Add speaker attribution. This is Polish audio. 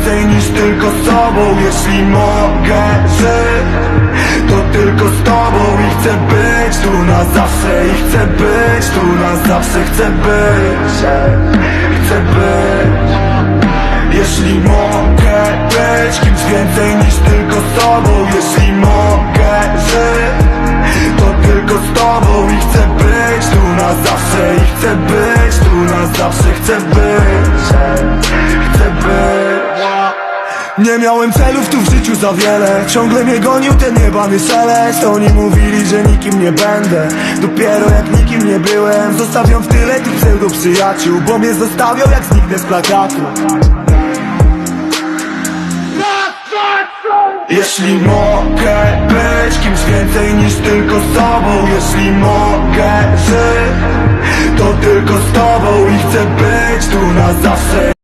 Speaker 1: więcej niż tylko z tobą Jeśli mogę żyć To tylko z tobą i chcę być tu na zawsze I chcę być tu na zawsze Chcę być Chcę być. Jeśli mogę być kimś więcej niż tylko z tobą Jeśli mogę żyć To tylko z tobą i chcę być tu na zawsze I chcę być tu na zawsze Chcę być nie miałem celów tu w życiu za wiele. Ciągle mnie gonił ten niebany szelest. Oni mówili, że nikim nie będę. Dopiero jak nikim nie byłem Zostawiam w tyle tych pseudo przyjaciół Bo mnie zostawią jak zniknę z plakatu. Jeśli mogę być kimś więcej niż tylko z tobą Jeśli mogę żyć To tylko z tobą i chcę być tu na zawsze